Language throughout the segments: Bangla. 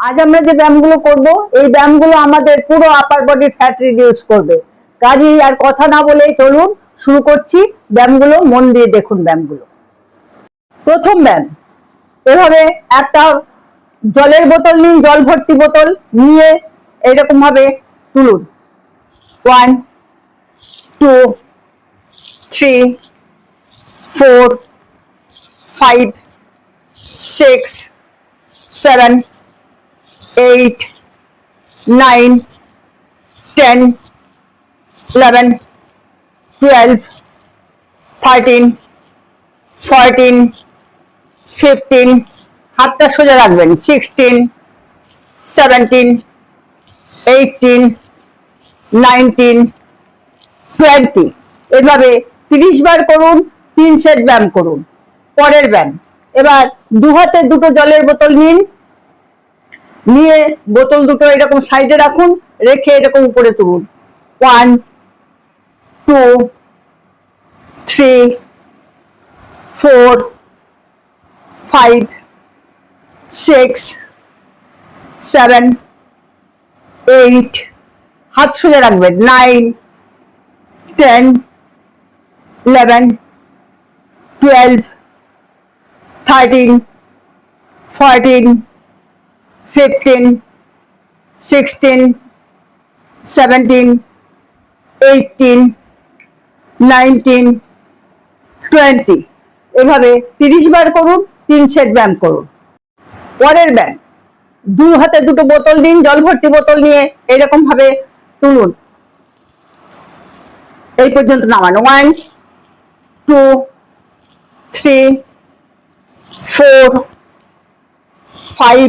আজ আমরা যে ব্যায়ামগুলো করব, এই ব্যায়ামগুলো আমাদের পুরো আপার বডির ফ্যাট রিডিউস করবে। কাজেই আর কথা না বলে চলুন, শুরু করছি ব্যায়ামগুলো, মন দিয়ে দেখুন ব্যায়ামগুলো। প্রথম ব্যায়াম, এভাবে একটা জলের বোতল নিন, জল ভর্তি বোতল নিয়ে এরকম ভাবে তুলুন। One two three four five six seven eight, nine, ten, eleven, twelve, thirteen, fourteen, fifteen, হাতটা সোজা রাখবেন sixteen seventeen eighteen nineteen twenty এভাবে তিরিশ বার করুন তিন সেট ব্যায়াম করুন পরের ব্যায়াম। এবার দু হাতে দুটো জলের বোতল নিন। নিয়ে বোতল দুটো এরকম সাইডে রাখুন, রেখে এরকম উপরে তুলুন। One two three four five six seven eight হাত শুনে রাখবেন। Nine ten eleven twelve thirteen fourteen fifteen sixteen seventeen eighteen nineteen twenty এভাবে তিরিশ বার করুন, তিন সেট ব্যায়াম করুন। পরের ব্যায়াম। দু হাতে দুটো বোতল দিন জল ভর্তি বোতল নিয়ে এরকম ভাবে তুলুন। এই পর্যন্ত নামানো। One two three four five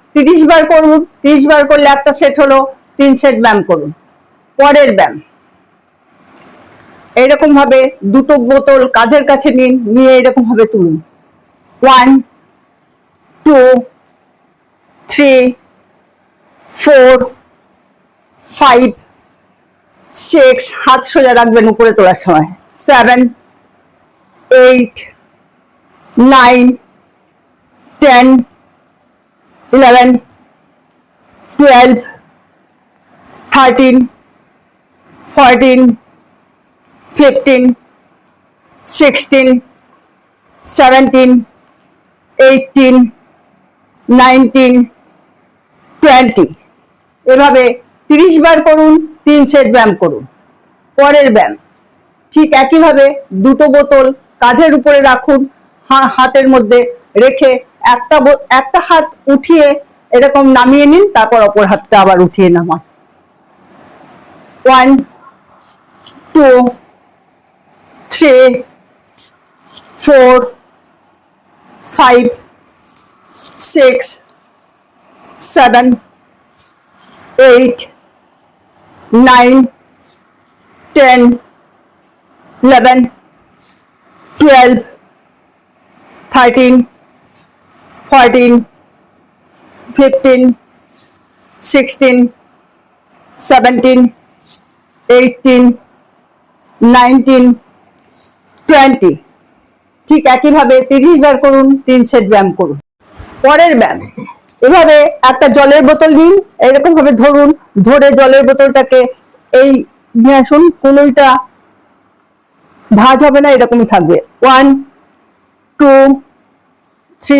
তিরিশ বার করুন, তিরিশ বার করলে একটা সেট হলো, তিন সেট ব্যায়াম করুন। পরের ব্যায়াম। এইরকম ভাবে দুটো বোতল কাঁধের কাছে নিন, নিয়ে এরকম ভাবে তুলুন। One two three four five six হাত সোজা রাখবেন উপরে তোলার সময়। Seven eight nine ten eleven twelve thirteen fourteen fifteen sixteen seventeen eighteen nineteen twenty এভাবে তিরিশ বার করুন, তিন সেট ব্যায়াম করুন। পরের ব্যায়াম। ঠিক একইভাবে দুটো বোতল কাঁধের উপরে রাখুন হাতের মধ্যে রেখে একটা একটা হাত উঠিয়ে এরকম নামিয়ে নিন, তারপর অপর হাতটা আবার উঠিয়ে নামান। One two three four five six seven eight nine ten eleven twelve thirteen fourteen fifteen sixteen seventeen eighteen nineteen twenty ঠিক একইভাবে তিরিশ বার করুন, তিন সেট ব্যায়াম করুন। পরের ব্যায়াম। এভাবে একটা জলের বোতল নিন এরকম ভাবে ধরুন, ধরে জলের বোতলটাকে এই নিয়ে আসুন, কোনোইটা ভাঁজ হবে না, এরকমই থাকবে। One two three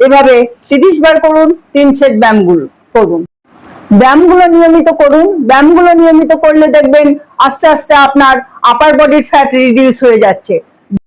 এভাবে তিরিশ বার করুন, তিন সেট ব্যায়ামগুলো করুন। ব্যায়ামগুলো নিয়মিত করুন। ব্যায়ামগুলো নিয়মিত করলে দেখবেন আস্তে আস্তে আপনার আপার বডির ফ্যাট রিডিউস হয়ে যাচ্ছে।